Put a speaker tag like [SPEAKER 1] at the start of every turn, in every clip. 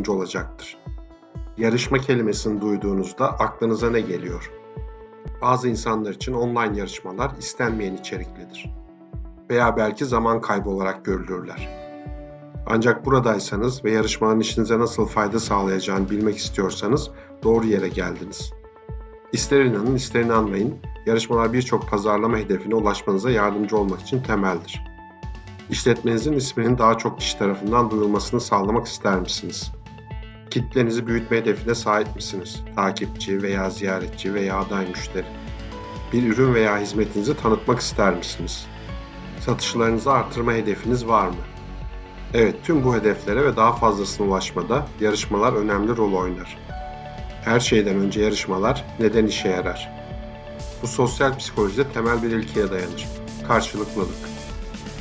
[SPEAKER 1] yardımcı olacaktır. Yarışma kelimesini duyduğunuzda aklınıza ne geliyor? Bazı insanlar için online yarışmalar istenmeyen içeriklidir. Veya belki zaman kaybı olarak görülürler. Ancak buradaysanız ve yarışmanın işinize nasıl fayda sağlayacağını bilmek istiyorsanız doğru yere geldiniz. İster inanın ister inanmayın, yarışmalar birçok pazarlama hedefine ulaşmanıza yardımcı olmak için temeldir. İşletmenizin isminin daha çok kişi tarafından duyulmasını sağlamak ister misiniz? Kitlenizi büyütme hedefine sahip misiniz? Takipçi veya ziyaretçi veya aday müşteri. Bir ürün veya hizmetinizi tanıtmak ister misiniz? Satışlarınızı artırma hedefiniz var mı? Evet, tüm bu hedeflere ve daha fazlasına ulaşmada yarışmalar önemli rol oynar. Her şeyden önce yarışmalar neden işe yarar? Bu sosyal psikolojide temel bir ilkeye dayanır. Karşılıklılık.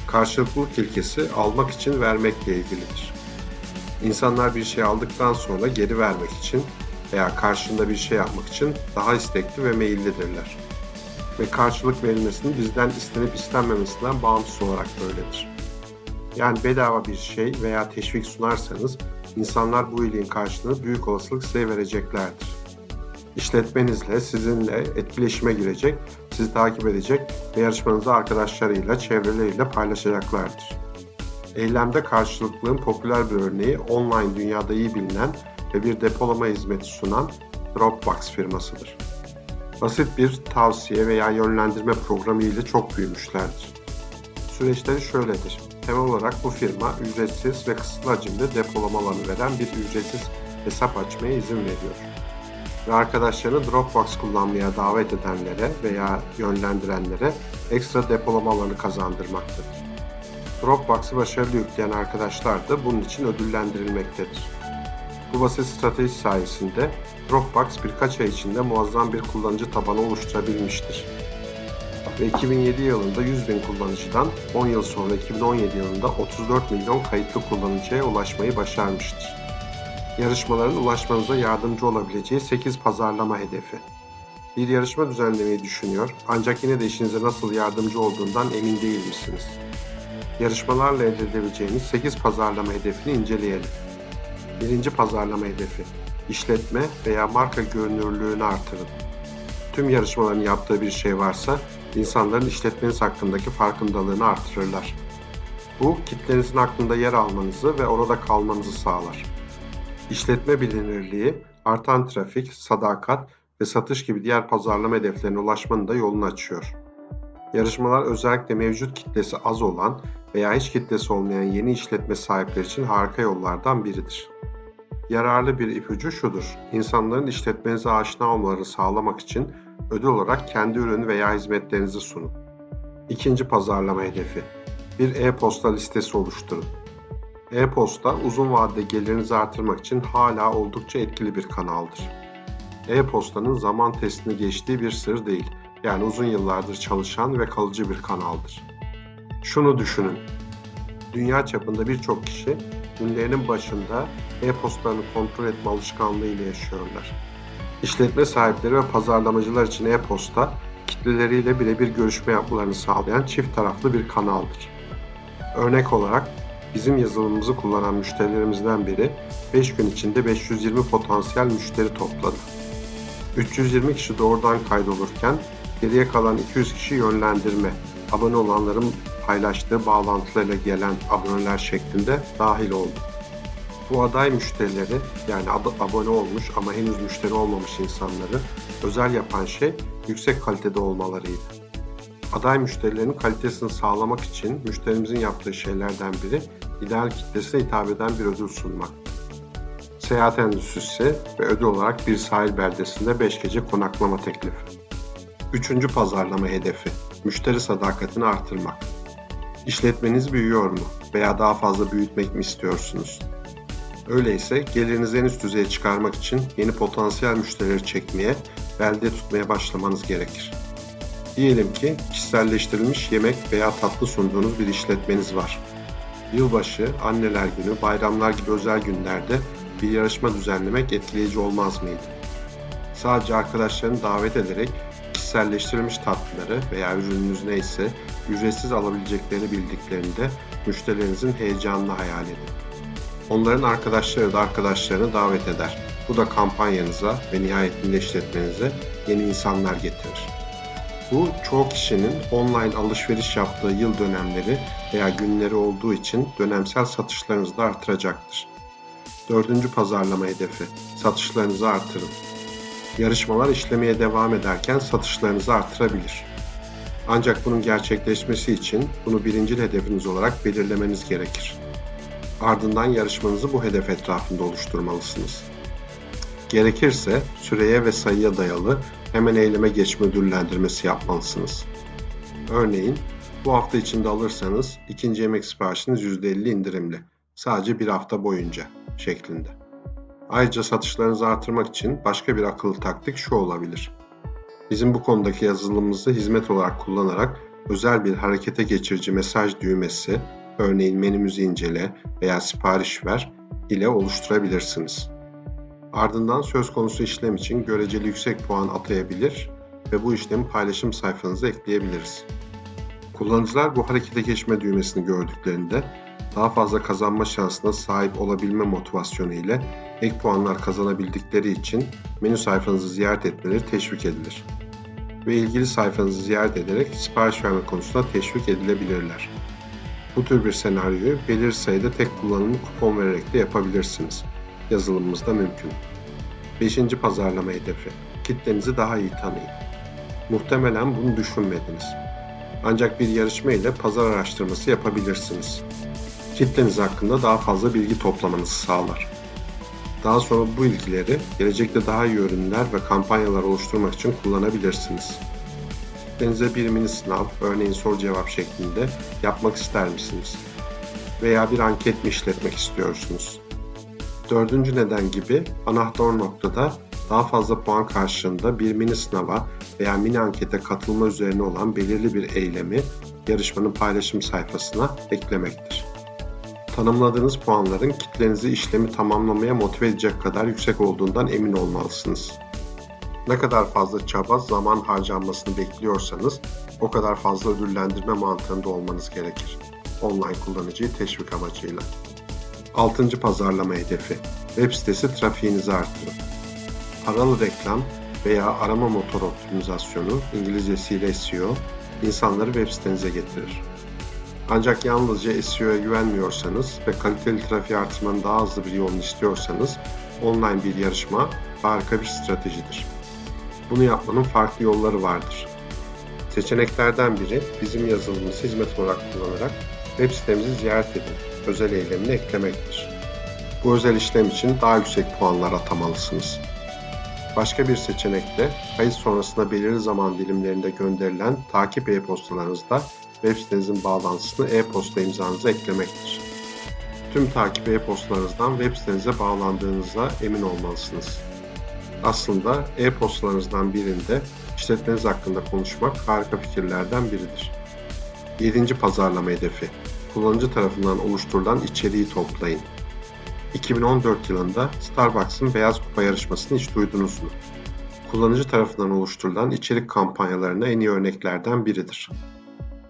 [SPEAKER 1] Karşılıklılık ilkesi almak için vermekle ilgilidir. İnsanlar bir şey aldıktan sonra geri vermek için veya karşında bir şey yapmak için daha istekli ve meyillidirler. Ve karşılık verilmesinin bizden istenip istenmemesinden bağımsız olarak böyledir. Yani bedava bir şey veya teşvik sunarsanız insanlar bu iyiliğin karşılığını büyük olasılık size vereceklerdir. İşletmenizle, sizinle etkileşime girecek, sizi takip edecek ve yarışmanızı arkadaşlarıyla, çevreleriyle paylaşacaklardır. Eylemde karşılıklılığın popüler bir örneği online dünyada iyi bilinen ve bir depolama hizmeti sunan Dropbox firmasıdır. Basit bir tavsiye veya yönlendirme programı ile çok büyümüşlerdir. Süreçleri şöyledir. Temel olarak bu firma ücretsiz ve kısıtlı hacimde depolama alanı veren bir ücretsiz hesap açmaya izin veriyor. Ve arkadaşlarını Dropbox kullanmaya davet edenlere veya yönlendirenlere ekstra depolama alanı kazandırmaktadır. Dropbox'ı başarılı yükleyen arkadaşlar da bunun için ödüllendirilmektedir. Bu basit strateji sayesinde Dropbox birkaç ay içinde muazzam bir kullanıcı tabanı oluşturabilmiştir. Ve 2007 yılında 100 bin kullanıcıdan 10 yıl sonra 2017 yılında 34 milyon kayıtlı kullanıcıya ulaşmayı başarmıştır. Yarışmaların ulaşmanıza yardımcı olabileceği 8 pazarlama hedefi. Bir yarışma düzenlemeyi düşünüyor ancak yine de işinize nasıl yardımcı olduğundan emin değil misiniz? Yarışmalarla elde edebileceğiniz 8 pazarlama hedefini inceleyelim. Birinci pazarlama hedefi, işletme veya marka görünürlüğünü artırın. Tüm yarışmaların yaptığı bir şey varsa, insanların işletmeniz hakkındaki farkındalığını artırırlar. Bu, kitlenizin aklında yer almanızı ve orada kalmanızı sağlar. İşletme bilinirliği, artan trafik, sadakat ve satış gibi diğer pazarlama hedeflerine ulaşmanın da yolunu açıyor. Yarışmalar özellikle mevcut kitlesi az olan veya hiç kitlesi olmayan yeni işletme sahipleri için harika yollardan biridir. Yararlı bir ipucu şudur. İnsanların işletmenize aşina olmalarını sağlamak için ödül olarak kendi ürünü veya hizmetlerinizi sunun. İkinci pazarlama hedefi. Bir e-posta listesi oluşturun. E-posta uzun vadede gelirinizi artırmak için hala oldukça etkili bir kanaldır. E-postanın zaman testini geçtiği bir sır değil. Yani uzun yıllardır çalışan ve kalıcı bir kanaldır. Şunu düşünün. Dünya çapında birçok kişi günlerinin başında e-postalarını kontrol etme alışkanlığıyla yaşıyorlar. İşletme sahipleri ve pazarlamacılar için e-posta kitleleriyle birebir görüşme yapmalarını sağlayan çift taraflı bir kanaldır. Örnek olarak bizim yazılımımızı kullanan müşterilerimizden biri 5 gün içinde 520 potansiyel müşteri topladı. 320 kişi doğrudan kaydolurken geriye kalan 200 kişi yönlendirme, abone olanların paylaştığı bağlantılarla gelen aboneler şeklinde dahil oldu. Bu aday müşterileri yani ad- abone olmuş ama henüz müşteri olmamış insanları özel yapan şey yüksek kalitede olmalarıydı. Aday müşterilerin kalitesini sağlamak için müşterimizin yaptığı şeylerden biri ideal kitlesine hitap eden bir ödül sunmak. Seyahat endüstrisi ve ödül olarak bir sahil beldesinde 5 gece konaklama teklifi. Üçüncü pazarlama hedefi, müşteri sadakatini artırmak. İşletmeniz büyüyor mu veya daha fazla büyütmek mi istiyorsunuz? Öyleyse gelirinizi en üst düzeye çıkarmak için yeni potansiyel müşterileri çekmeye ve elde tutmaya başlamanız gerekir. Diyelim ki kişiselleştirilmiş yemek veya tatlı sunduğunuz bir işletmeniz var. Yılbaşı, anneler günü, bayramlar gibi özel günlerde bir yarışma düzenlemek etkileyici olmaz mıydı? Sadece arkadaşlarını davet ederek kişiselleştirilmiş tatlıları veya ürününüz neyse ücretsiz alabileceklerini bildiklerinde müşterilerinizin heyecanını hayal edin. onların arkadaşları da arkadaşlarını davet eder. Bu da kampanyanıza ve nihayetinde işletmenize yeni insanlar getirir. Bu çoğu kişinin online alışveriş yaptığı yıl dönemleri veya günleri olduğu için dönemsel satışlarınızı da artıracaktır. Dördüncü pazarlama hedefi. Satışlarınızı artırın. Yarışmalar işlemeye devam ederken satışlarınızı artırabilir. Ancak bunun gerçekleşmesi için bunu birincil hedefiniz olarak belirlemeniz gerekir. Ardından yarışmanızı bu hedef etrafında oluşturmalısınız. Gerekirse süreye ve sayıya dayalı hemen eyleme geçme ödüllendirmesi yapmalısınız. Örneğin bu hafta içinde alırsanız ikinci yemek siparişiniz %50 indirimli. Sadece bir hafta boyunca şeklinde. Ayrıca satışlarınızı artırmak için başka bir akıllı taktik şu olabilir. Bizim bu konudaki yazılımımızı hizmet olarak kullanarak özel bir harekete geçirici mesaj düğmesi, örneğin menümüzü incele veya sipariş ver ile oluşturabilirsiniz. Ardından söz konusu işlem için göreceli yüksek puan atayabilir ve bu işlemi paylaşım sayfanıza ekleyebiliriz. Kullanıcılar bu harekete geçme düğmesini gördüklerinde daha fazla kazanma şansına sahip olabilme motivasyonu ile ek puanlar kazanabildikleri için menü sayfanızı ziyaret etmeleri teşvik edilir. Ve ilgili sayfanızı ziyaret ederek sipariş verme konusunda teşvik edilebilirler. Bu tür bir senaryoyu belirli sayıda tek kullanımlı kupon vererek de yapabilirsiniz. Yazılımımızda mümkün. 5. Pazarlama hedefi. Kitlenizi daha iyi tanıyın. Muhtemelen bunu düşünmediniz. Ancak bir yarışma ile pazar araştırması yapabilirsiniz. Kitleniz hakkında daha fazla bilgi toplamanızı sağlar. Daha sonra bu bilgileri gelecekte daha iyi ürünler ve kampanyalar oluşturmak için kullanabilirsiniz. Kitlenize bir mini sınav, örneğin soru cevap şeklinde yapmak ister misiniz? Veya bir anket mi işletmek istiyorsunuz? Dördüncü neden gibi anahtar noktada daha fazla puan karşılığında bir mini sınava veya mini ankete katılma üzerine olan belirli bir eylemi yarışmanın paylaşım sayfasına eklemektir. Tanımladığınız puanların kitlenizi işlemi tamamlamaya motive edecek kadar yüksek olduğundan emin olmalısınız. Ne kadar fazla çaba, zaman harcanmasını bekliyorsanız o kadar fazla ödüllendirme mantığında olmanız gerekir. Online kullanıcıyı teşvik amacıyla. 6. Pazarlama hedefi. Web sitesi trafiğinizi artırın. Paralı reklam veya arama motor optimizasyonu, İngilizcesiyle SEO, insanları web sitenize getirir. Ancak yalnızca SEO'ya güvenmiyorsanız ve kaliteli trafiği artırmanın daha hızlı bir yolunu istiyorsanız online bir yarışma harika bir stratejidir. Bunu yapmanın farklı yolları vardır. Seçeneklerden biri bizim yazılımımızı hizmet olarak kullanarak web sitemizi ziyaret edin, özel eylemini eklemektir. Bu özel işlem için daha yüksek puanlar atamalısınız. Başka bir seçenek de kayıt sonrasında belirli zaman dilimlerinde gönderilen takip e-postalarınızda web sitenizin bağlantısını e-posta imzanıza eklemektir. Tüm takip e-postalarınızdan web sitenize bağlandığınıza emin olmalısınız. Aslında e-postalarınızdan birinde işletmeniz hakkında konuşmak harika fikirlerden biridir. 7. Pazarlama hedefi. Kullanıcı tarafından oluşturulan içeriği toplayın. 2014 yılında Starbucks'ın Beyaz Kupa yarışmasını hiç duydunuz mu? Kullanıcı tarafından oluşturulan içerik kampanyalarına en iyi örneklerden biridir.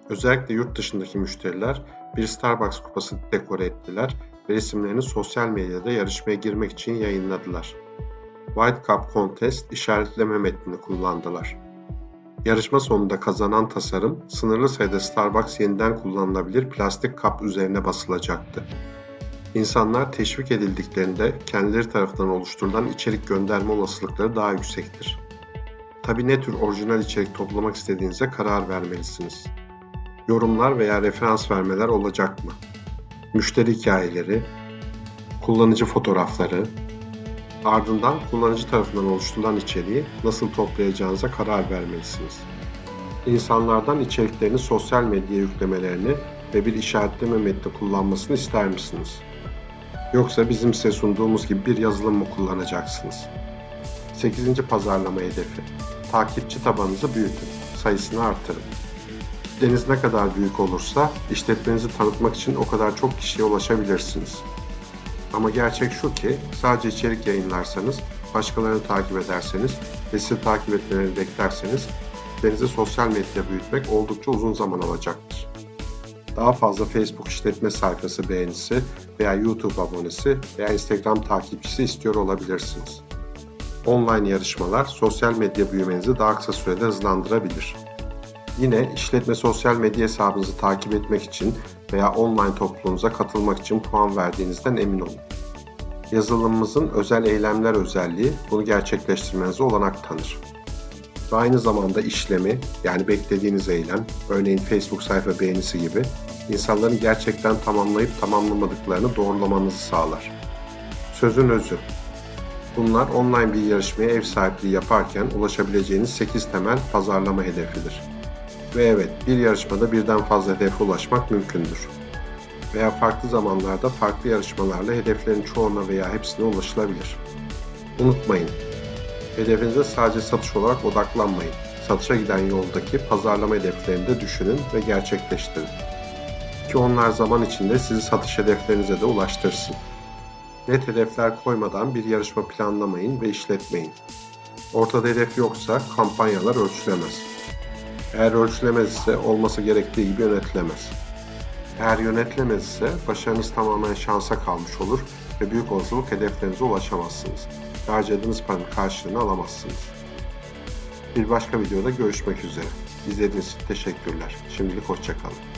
[SPEAKER 1] Özellikle yurt dışındaki müşteriler bir Starbucks kupası dekore ettiler ve resimlerini sosyal medyada yarışmaya girmek için yayınladılar. White Cup Contest işaretleme metnini kullandılar. Yarışma sonunda kazanan tasarım sınırlı sayıda Starbucks yeniden kullanılabilir plastik kap üzerine basılacaktı. İnsanlar teşvik edildiklerinde kendileri tarafından oluşturulan içerik gönderme olasılıkları daha yüksektir. Tabi ne tür orijinal içerik toplamak istediğinize karar vermelisiniz. Yorumlar veya referans vermeler olacak mı? Müşteri hikayeleri, kullanıcı fotoğrafları, ardından kullanıcı tarafından oluşturulan içeriği nasıl toplayacağınıza karar vermelisiniz. İnsanlardan içeriklerini sosyal medyaya yüklemelerini ve bir işaretleme metni kullanmasını ister misiniz? Yoksa bizim size sunduğumuz gibi bir yazılım mı kullanacaksınız? 8. Pazarlama hedefi. Takipçi tabanınızı büyütün, sayısını artırın. Kitleniz ne kadar büyük olursa işletmenizi tanıtmak için o kadar çok kişiye ulaşabilirsiniz. Ama gerçek şu ki sadece içerik yayınlarsanız, başkalarını takip ederseniz ve sizi takip etmelerini beklerseniz kitlenizi sosyal medyada büyütmek oldukça uzun zaman alacaktır. daha fazla Facebook işletme sayfası beğenisi veya YouTube abonesi veya Instagram takipçisi istiyor olabilirsiniz. Online yarışmalar sosyal medya büyümenizi daha kısa sürede hızlandırabilir. Yine işletme sosyal medya hesabınızı takip etmek için veya online topluluğunuza katılmak için puan verdiğinizden emin olun. Yazılımımızın özel eylemler özelliği bunu gerçekleştirmenize olanak tanır. Ve aynı zamanda işlemi yani beklediğiniz eylem, örneğin Facebook sayfa beğenisi gibi insanların gerçekten tamamlayıp tamamlamadıklarını doğrulamanızı sağlar. Sözün özü. Bunlar online bir yarışmaya ev sahipliği yaparken ulaşabileceğiniz 8 temel pazarlama hedefidir. Ve evet, bir yarışmada birden fazla hedefe ulaşmak mümkündür. Veya farklı zamanlarda farklı yarışmalarla hedeflerin çoğuna veya hepsine ulaşılabilir. Unutmayın, hedefinize sadece satış olarak odaklanmayın. Satışa giden yoldaki pazarlama hedeflerini de düşünün ve gerçekleştirin. Ki onlar zaman içinde sizi satış hedeflerinize de ulaştırsın. Net hedefler koymadan bir yarışma planlamayın ve işletmeyin. Ortada hedef yoksa kampanyalar ölçülemez. Eğer ölçülemez ise olması gerektiği gibi yönetilemez. Eğer yönetilemez ise başarınız tamamen şansa kalmış olur ve büyük olasılık hedeflerinize ulaşamazsınız. Harcadığınız paranın karşılığını alamazsınız. Bir başka videoda görüşmek üzere. İzlediğiniz için teşekkürler. Şimdilik hoşçakalın.